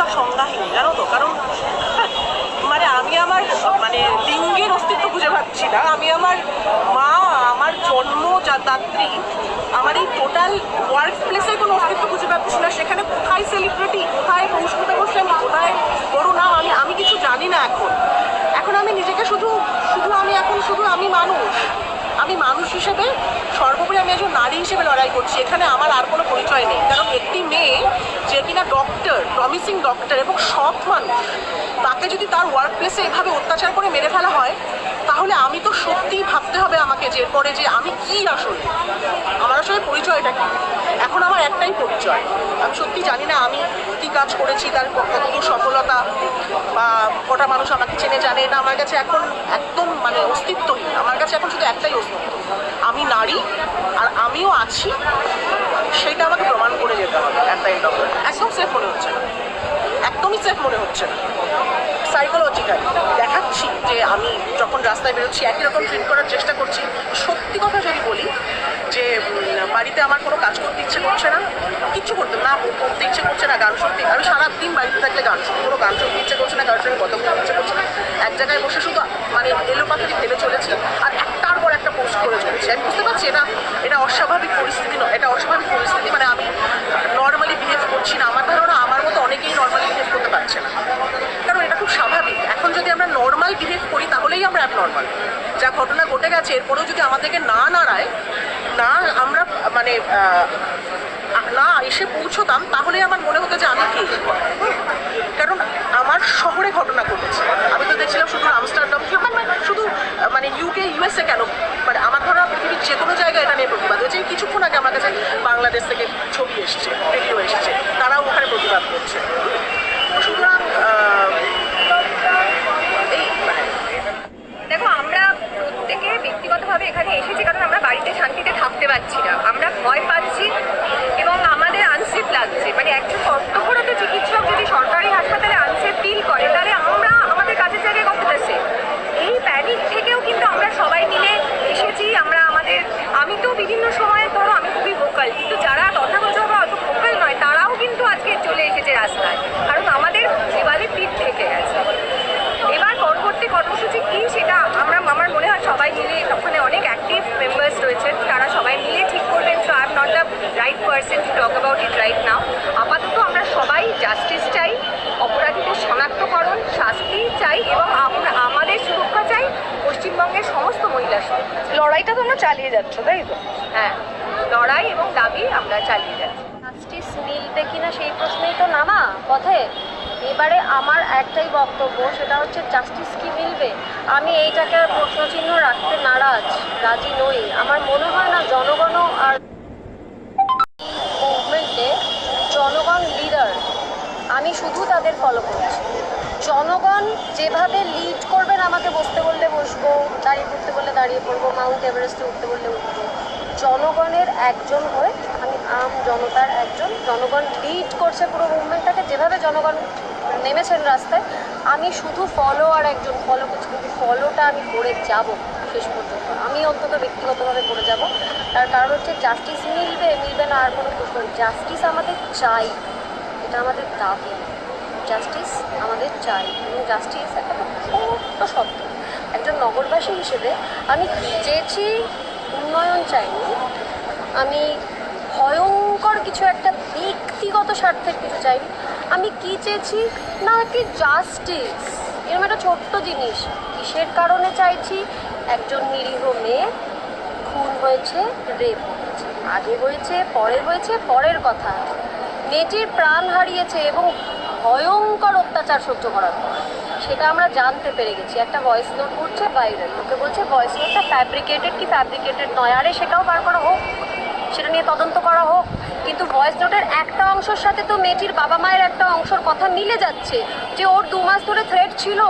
সব সংজ্ঞাহীন জানো তো? কারণ মানে আমি আমার মানে লিঙ্গের অস্তিত্ব খুঁজে পাচ্ছি না। আমি আমার মা, আমার জন্ম যাত্রী আমার এই টোটাল ওয়ার্ক প্লেসের কোনো অস্তিত্ব খুঁজে পাচ্ছি না। সেখানে কোথায় সেলিব্রিটি কোথায় কৌশলতা গোস্বামী কোথায় করুণা আমি আমি কিছু জানি না এখন। এখন আমি নিজেকে শুধু শুধু আমি, এখন শুধু আমি মানুষ। আমি মানুষ হিসেবে সর্বোপরি আমি একজন নারী হিসেবে লড়াই করছি। এখানে আমার আর কোনো পরিচয় নেই। কারণ একটি মেয়ে যে কিনা ডক্টর প্রমিসিং ডক্টর এবং সৎ মানুষ, তাকে যদি তার ওয়ার্ক প্লেসে এভাবে অত্যাচার করে মেরে ফেলা হয়, তাহলে আমি তো সত্যিই ভাবতে হবে আমাকে যে এরপরে যে আমি কি আসলে? আমার আসলে পরিচয়টা কি? এখন আমার একটাই পরিচয়। আমি সত্যি জানি না আমি কি কাজ করেছি, তার কতদূর সফলতা বা কটা মানুষ আমাকে চেনে জানে না। আমার কাছে এখন একদম মানে অস্তিত্বহীন। আমার কাছে এখন শুধু একটাই অস্তিত্ব। আমি নারী আর আমিও আছি সেটা আমাকে প্রমাণ করে যেতে হবে অ্যাট এন্ড অফ একদম সেফ মনে হচ্ছে না। একদমই সেফ মনে হচ্ছে না। সাইকোলজিক্যালি দেখাচ্ছি যে আমি যখন রাস্তায় বেরোচ্ছি, একই রকম ট্রিট করার চেষ্টা করছি। সত্যি কথা যদি বলি যে বাড়িতে আমার কোনো কাজ করতে ইচ্ছে করছে না, কিচ্ছু করতে না করতে ইচ্ছে করছে না গান শুনতে। আমি সারাদিন বাড়িতে থাকলে গান শুনতে কোনো গান শুনতে ইচ্ছে করছে না কারোর সঙ্গে বলতে ইচ্ছে করছে না। এক জায়গায় বসে শুধু মানে এলো পাথারি ভেবে চলেছি। আর পোস্ট করে চলেছি আমি বুঝতে পারছি, এটা এটা অস্বাভাবিক পরিস্থিতি নয়, এটা অস্বাভাবিক পরিস্থিতি মানে আমি নর্মালি বিহেভ করছি না। আমার ধারণা, আমার মতো অনেকেই নর্মালি বিহেভ করতে পারছে না। কারণ এটা খুব স্বাভাবিক। এখন যদি আমরা নর্মাল বিহেভ করি, তাহলেই আমরা অ্যাবনর্মাল যা ঘটনা ঘটে গেছে, এরপরেও যদি আমাদেরকে না নাড়ায়, না আমরা মানে না এসে পৌঁছতাম তাহলে আমার মনে হতো যে আমি কি কারণ আমার শহরে ঘটনা ঘটেছে আমি তো দেখছিলাম শুধু আমস্টারডাম মানে শুধু আহ, মানে ইউকে ইউএসএ কেন মানে আমার ধারণা পৃথিবীর যে কোনো জায়গায় এটা নিয়ে প্রতিবাদ হয়েছে এই কিছুক্ষণ আগে আমার কাছে বাংলাদেশ থেকে ছবি এসছে ভিডিও এসছে তারাও ওখানে প্রতিবাদ করছে সুতরাং আহ, এই মানে দেখো আমরা প্রত্যেকে ব্যক্তিগতভাবে এখানে এসেছি কারণ আমরা বাড়িতে শান্তিতে থাকতে পারছি না আমরা ভয় পাচ্ছি এবং আমাদের আনসেফ লাগছে মানে একজন কর্তব্যরত চিকিৎসক যদি সরকারি হাসপাতালে আনসেফ ফিল করে তাহলে আমরা আমাদের কাজের জায়গায় কতটা safe? এই প্যানিক থেকেও কিন্তু আমরা সবাই মিলে এসেছি আমরা আমাদের আমি তো বিভিন্ন সময়ে ধরো আমি খুবই ভোকাল কিন্তু যারা তথাগতভাবে অত ভোকাল নয় তারাও কিন্তু আজকে চলে এসেছে রাস্তায় কারণ আমাদের দেওয়ালে পিঠ থেকে গেছে এবার পরবর্তী কর্মসূচি কি সেটা আমরা আমার মনে হয় সবাই মিলে ওখানে অনেক অ্যাক্টিভ মেম্বার্স রয়েছেন তারা সবাই মিলে ঠিক করবেন so I am not the right person to talk about it right now আপাতত আমরা সবাই জাস্টিস চাই অপরাধীদের শনাক্তকরণ শাস্তি চাই এবং আমরা আমাদের সুরক্ষা চাই পশ্চিমবঙ্গের চাই। লড়াইটা তোমরা চালিয়ে যাচ্ছ তাই তো? হ্যাঁ লড়াই এবং দাবি আমরা চালিয়ে যাচ্ছি। জাস্টিস মিলবে কিনা সেই প্রশ্নেই তো নামা পথে। এবারে আমার একটাই বক্তব্য সেটা হচ্ছে জাস্টিস কি মিলবে? আমি এইটাকে আর প্রশ্নচিহ্ন রাখতে নারাজ রাজি নই। আমার মনে হয় না জনগণও আর মুভমেন্টে জনগণ লিডার আমি শুধু তাদের ফলো করছি। জনগণ যেভাবে লিড করবেন, আমাকে বসতে বললে বসবো, দাঁড়িয়ে পড়তে বললে দাঁড়িয়ে পড়ব, মাউন্ট এভারেস্টে উঠতে বললে উঠবো। জনগণের একজন হয়ে আমি আম জনতার একজন, জনগণ লিড করছে পুরো মুভমেন্টটাকে যেভাবে জনগণ নেমেছেন রাস্তায়, আমি শুধু ফলো আর একজন ফলো করছি কিন্তু ফলোটা আমি করে যাব শেষ পর্যন্ত, আমি অন্তত ব্যক্তিগতভাবে করে যাব। তার কারণ হচ্ছে জাস্টিস মিলবে মিলবে না আর কোনো প্রশ্ন জাস্টিস আমাদের চাই, এটা আমাদের দাবি। জাস্টিস আমাদের চাই। এবং জাস্টিস একটা খুব শব্দ। একজন নগরবাসী হিসেবে আমি চেয়েছি উন্নয়ন চাইনি। আমি ভয়ঙ্কর কিছু একটা ব্যক্তিগত স্বার্থের কিছু চাইনি। আমি কি চেয়েছি? না, কি জাস্টিস এরকম একটা ছোট্ট জিনিস। কিসের কারণে চাইছি? একজন নিরীহ মেয়ে খুন হয়েছে রেপ হয়েছে। আগে হয়েছে, পরে হয়েছে, পরের কথা। মেয়েটির প্রাণ হারিয়েছে এবং ভয়ঙ্কর অত্যাচার সহ্য করার পর, সেটা আমরা জানতে পেরে গেছি। একটা ভয়েস নোট করছে ভাইরাল লোকে বলছে ভয়েস নোটটা ফ্যাব্রিকেটেড কি ফ্যাব্রিকেটেড নয়? আরে, সেটাও বার করা হোক। সেটা নিয়ে তদন্ত করা হোক। কিন্তু ভয়েস নোটের একটা অংশের সাথে তো মেয়েটির বাবা মায়ের একটা অংশের কথা মিলে যাচ্ছে, যে ওর দু মাস ধরে থ্রেড ছিল।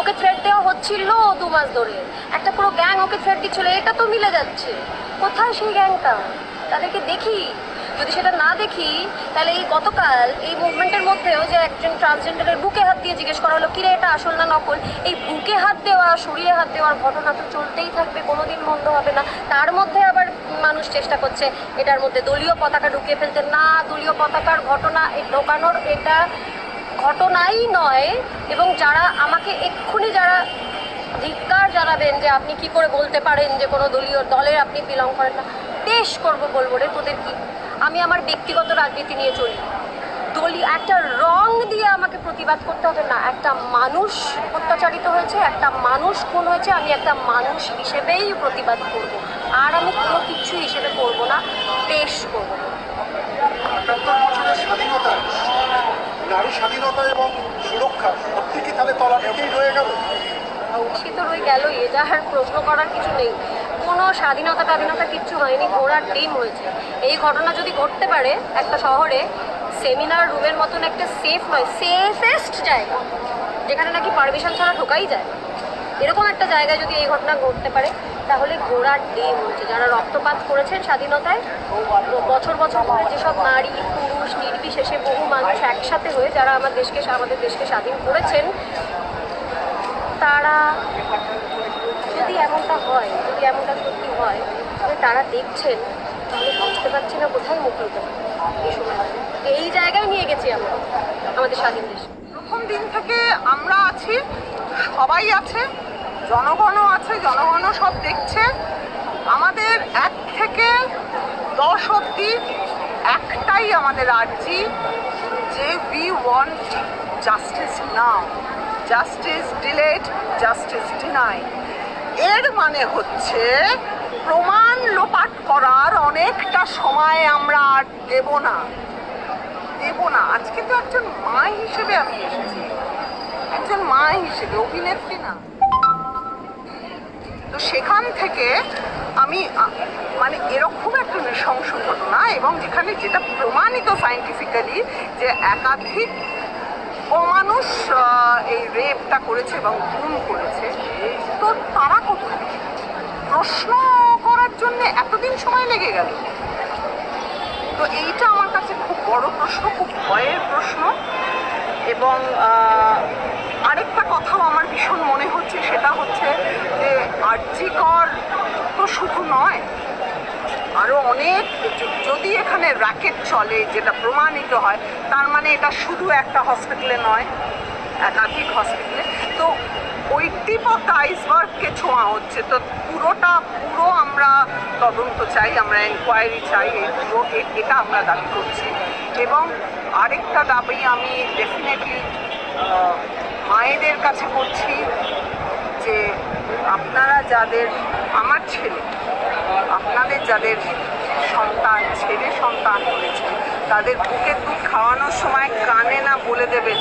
ওকে থ্রেড দেওয়া হচ্ছিল দু মাস ধরে। একটা পুরো গ্যাং ওকে থ্রেড দিচ্ছিল, এটা তো মিলে যাচ্ছে। কোথায় সেই গ্যাংটা তাদেরকে দেখি। যদি সেটা না দেখি, তাহলে এই গতকাল এই মুভমেন্টের মধ্যেও যে একজন ট্রান্সজেন্ডারের বুকে হাত দিয়ে জিজ্ঞেস করা হলো, কিরে, এটা আসল না নকল? এই বুকে হাত দেওয়া, শরীরে হাত দেওয়ার ঘটনা তো চলতেই থাকবে, কোনোদিন বন্ধ হবে না। তার মধ্যে আবার মানুষ চেষ্টা করছে, এটার মধ্যে দলীয় পতাকা ঢুকিয়ে ফেলতে। না, দলীয় পতাকার ঘটনা এই ঢোকানোর এটা ঘটনাই নয়। এবং যারা আমাকে এক্ষুনি যারা ধিক্কার জানাবেন যে আপনি কি করে বলতে পারেন যে কোনো দলীয় দলের আপনি বিলং করেন না, বেশ করব বলব রে, তোদের কি আমি আমার ব্যক্তিগত রাজনীতি নিয়ে চলি। দলীয় একটা রং দিয়ে আমাকে প্রতিবাদ করতে হবে না। একটা মানুষ অত্যাচারিত হয়েছে একটা মানুষ খুন হয়েছে আমি একটা মানুষ হিসেবেই প্রতিবাদ করব। আর আমি কোনো কিছু হিসেবে করব না পেশ করব। স্বাধীনতা নারী স্বাধীনতা এবং সুরক্ষা সত্যি কি তাহলে তলা থেকেই রয়ে গেল। সে তো রয়ে গেল এ যাহার প্রশ্ন করার কিছু নেই। কোনো স্বাধীনতা স্বাধীনতা কিচ্ছু হয়নি, ঘোড়ার ডিম হয়েছে। এই ঘটনা যদি ঘটতে পারে, একটা শহরে সেমিনার রুমের মতন একটা সেফ নয় সেফেস্ট জায়গা, যেখানে নাকি পারমিশন ছাড়া ঢোকাই যায়। এরকম একটা জায়গায় যদি এই ঘটনা ঘটতে পারে, তাহলে ঘোড়ার ডিম হয়েছে। যারা রক্তপাত করেছেন স্বাধীনতায়, বছর বছর ধরে যেসব নারী, পুরুষ, নির্বিশেষে বহু মানুষ একসাথে হয়ে যারা আমার দেশকে, আমাদের দেশকে স্বাধীন করেছেন, তারা যদি এমনটা হয় যদি এমনটা সত্যি হয় তারা দেখছেন, তাহলে বুঝতে পারছি না কোথায় মুখ এই সময়, এই জায়গায় নিয়ে গেছি আমরা, আমাদের স্বাধীন দেশ। প্রথম দিন থেকে আমরা আছি, সবাই আছে, জনগণও আছে, জনগণও সব দেখছে। আমাদের এক থেকে দশ অব্দি একটাই আমাদের আর্জি, যে we want justice now justice delayed justice denied এর মানে হচ্ছে প্রমাণ লোপাট করার অনেকটা সময় আমরা আর দেব না। দেব না। আজকে তো একজন মা হিসেবে আমি এসেছি। একজন মা হিসেবে, অভিনেত্রী না। তো সেখান থেকে আমি মানে এরকম একটা নৃশংস ঘটনা এবং যেখানে যেটা প্রমাণিত সাইন্টিফিক্যালি যে একাধিক অমানুষ এই রেপটা করেছে এবং খুন করেছে তো তারা কোথায়? প্রশ্ন করার জন্য এতদিন সময় লেগে গেল। তো এইটা আমার কাছে খুব বড় প্রশ্ন, খুব ভয়ের প্রশ্ন। এবং আরেকটা কথাও আমার ভীষণ মনে হচ্ছে, সেটা হচ্ছে যে আর্যিকর তো শুধু নয় আরও অনেক যদি এখানে র্যাকেট চলে, যেটা প্রমাণিত হয়, তার মানে এটা শুধু একটা হসপিটালে নয়, একাধিক হসপিটালে তো ওই টিপ আইসবার্গকে ছোঁয়া হচ্ছে। তো পুরোটা, পুরো আমরা তদন্ত চাই, আমরা এনকোয়ারি চাই পুরো এটা আমরা দাবি করছি। এবং আরেকটা দাবি আমি ডেফিনেটলি মায়েদের কাছে করছি যে আপনারা যাদের, আমার ছেলে, আপনাদের যাদের সন্তান, ছেলে সন্তান হয়েছে, তাদের বুকে দুধ খাওয়ানোর সময় কানে না বলে দেবেন।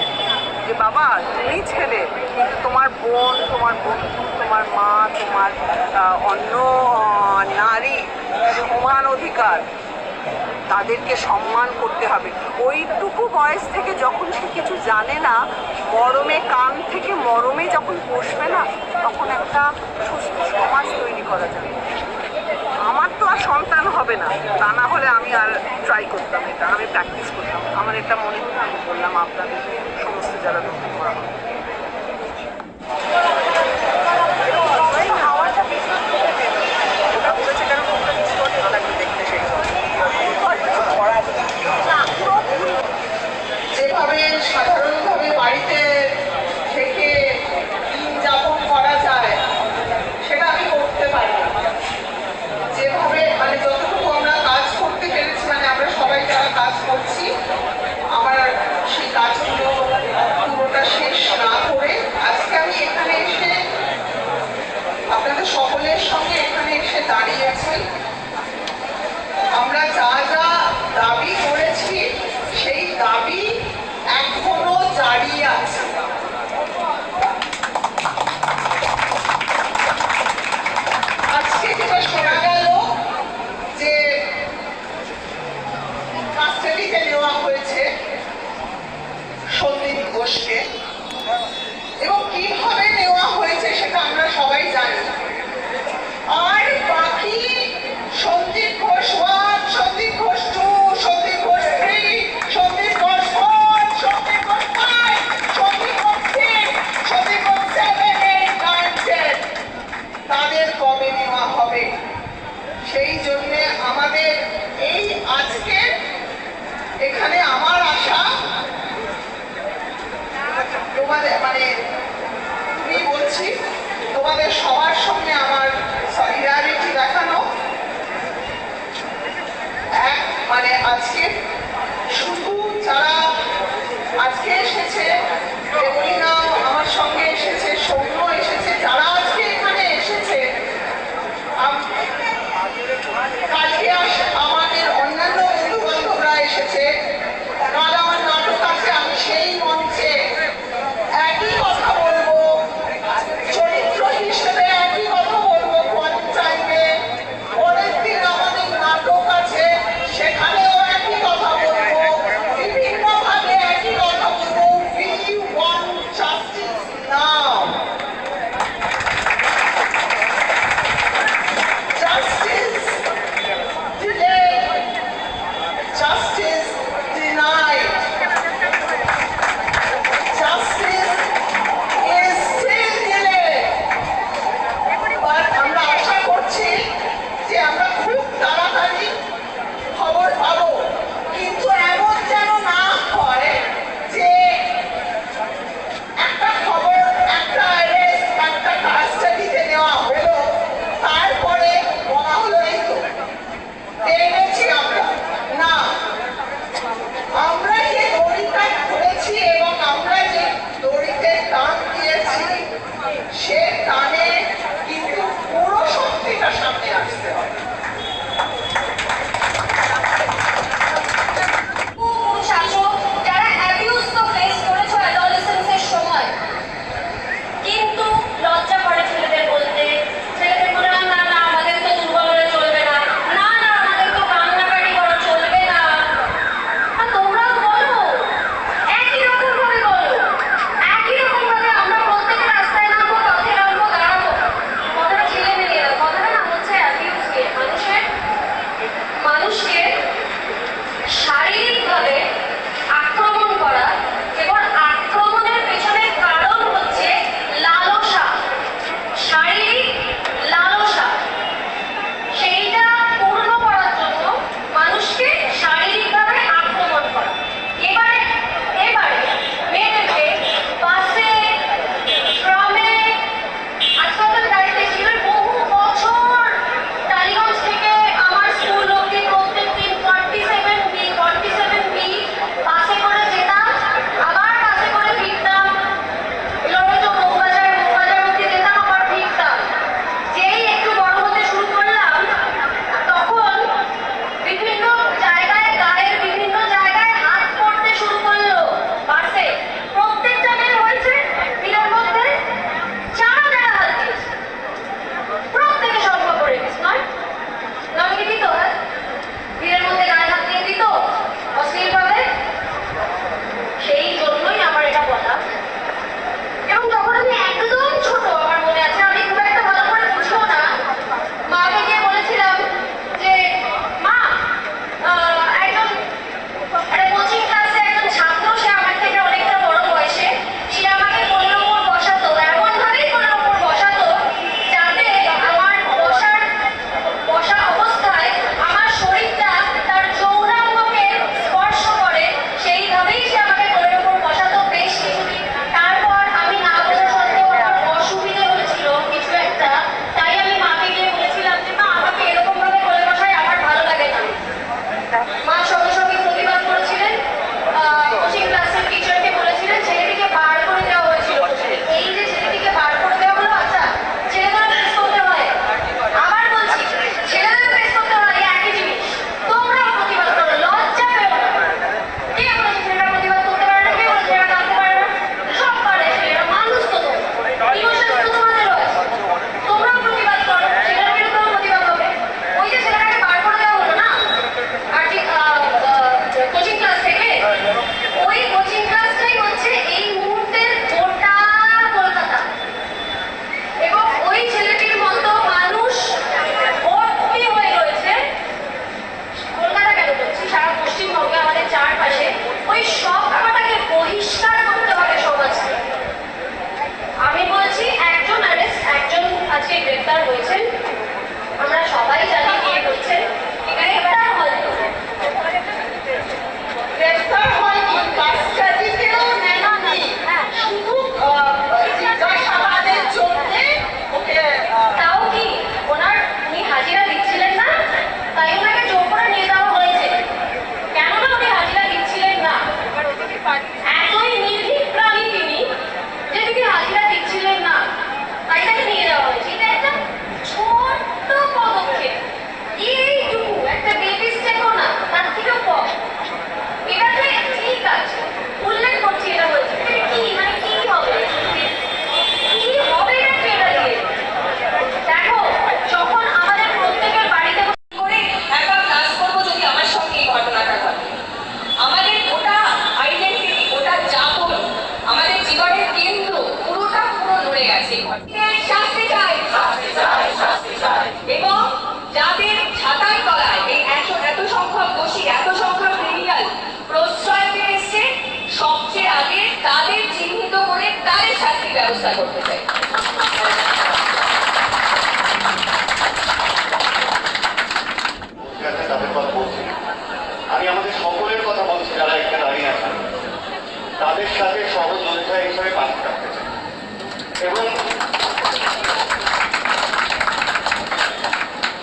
যে বাবা, তুমি ছেলে, কিন্তু তোমার বোন, তোমার বন্ধু, তোমার মা, তোমার অন্য নারী সমান অধিকার, তাদেরকে সম্মান করতে হবে। ওইটুকু বয়স থেকে যখন সে কিছু জানে না মরমে কান থেকে that way. ব্যবস্থা করতে চাই। আমি আমাদের সকলের কথা যারা দাঁড়িয়ে তাদের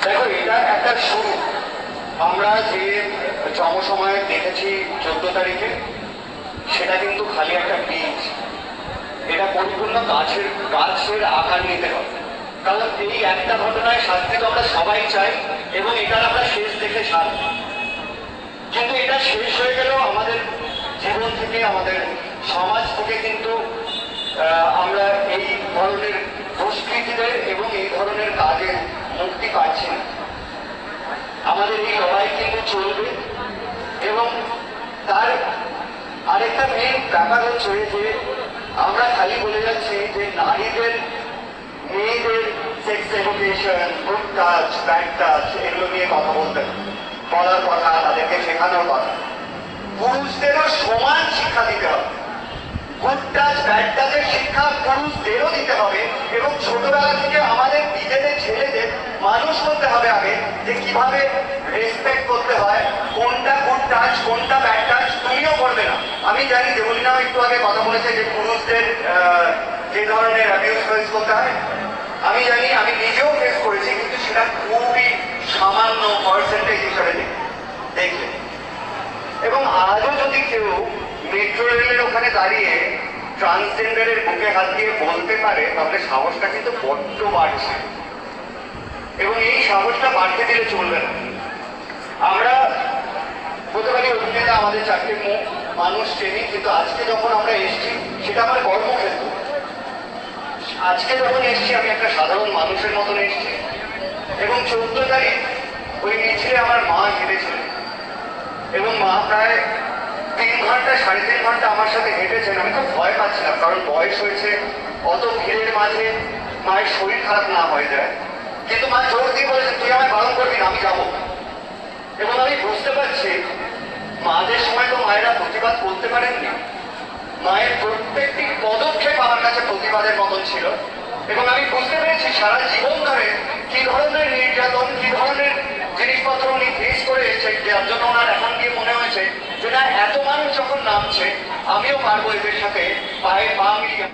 দেখো, এটা একটা আমরা যে দেখেছি চোদ্দ তারিখে, সেটা কিন্তু খালি একটা বীজ এটা পরিপূর্ণ গাছের গাছের আকার নিতে হবে। কারণ এই একটা ঘটনায় শাস্তি তো আমরা সবাই চাই এবং এটার আমরা শেষ দেখে ছাড়ব কিন্তু এটা শেষ হয়ে গেলেও আমাদের জীবন থেকে, আমাদের সমাজ থেকে কিন্তু আমরা এই ধরনের দুষ্কৃতীদের এবং এই ধরনের কাজে মুক্তি পাচ্ছি না। আমাদের এই লড়াই কিন্তু চলবে এবং তার আরেকটা মেন ব্যাপার হচ্ছে যে আমরা খালি বলে যাচ্ছি যে নারীদের, মেয়েদের sex education good touch bad touch এগুলো নিয়ে কথা বলতে বলার কথা তাদেরকে শেখানোর কথা। পুরুষদেরও সমান শিক্ষা দিতে হবে। গুড টাচ ব্যাড টাচের শিক্ষা পুরুষদেরও দিতে হবে এবং ছোটবেলা থেকে আমাদের নিজেদের ছেলেদের মানুষ করতে হবে আগে যে কীভাবে রেসপেক্ট করতে হয়, কোনটা গুড টাচ কোনটা ব্যাড টাচ তুমিও করবে না। আমি জানি দেবলিনাও একটু আগে কথা বলেছে যে পুরুষদের যে ধরনের অ্যাবিউজ ফেস করতে হয়। আমি জানি, আমি নিজেও ফেস করেছি, কিন্তু সেটা খুবই সামান্য পার্সেন্টেজ হিসাবে দেখি। দেখলে এবং আজও যদি কেউ মেট্রো রেলের ওখানে দাঁড়িয়ে ট্রান্সজেন্ডারের বুকে হাত দিয়ে বলতে পারে, তাহলে সাহসটা কিন্তু বড্ড বাড়ছে। এবং এই সাহসটা বাড়তে দিলে চলবে না। আমরা বলতে পারি অভিনেতা আমাদের চারটে মুখ মানুষ চেনি কিন্তু আজকে যখন আমরা এসেছি, সেটা আমার কর্মক্ষেত্র। আজকে যখন এসছি, আমি একটা সাধারণ মানুষের মতন এসেছি। এবং চোদ্দ তারিখ ওই মিছিলে আমার মা হেঁটেছিলেন। এবং মা প্রায় তিন ঘণ্টা, সাড়ে তিন ঘণ্টা আমার সাথে হেঁটেছেন। আমি খুব ভয় পাচ্ছিলাম, কারণ বয়স হয়েছে, অত ভিড়ের মাঝে মায়ের শরীর খারাপ না হয়ে যায়। কিন্তু মা জোর দিয়ে বলেছেন তুই আমায় বারণ করবি না, আমি যাব। এবং আমি বুঝতে পারছি, মাদের সময় তো মায়েরা প্রতিবাদ করতে পারেননি। মায়ের প্রত্যেকটি পদক্ষেপ আমার কাছে প্রতিবাদের মতন ছিল। এবং আমি বুঝতে পেরেছি সারা জীবন ধরে কি ধরনের নির্যাতন, কি ধরনের জিনিসপত্র উনি ফেস করে এসেছেন, যার জন্য ওনার এখন গিয়ে মনে হয়েছে যে, না, এত মানুষ যখন নামছে, আমিও পারব এদের সাথে পায়ে পা মিলিয়ে।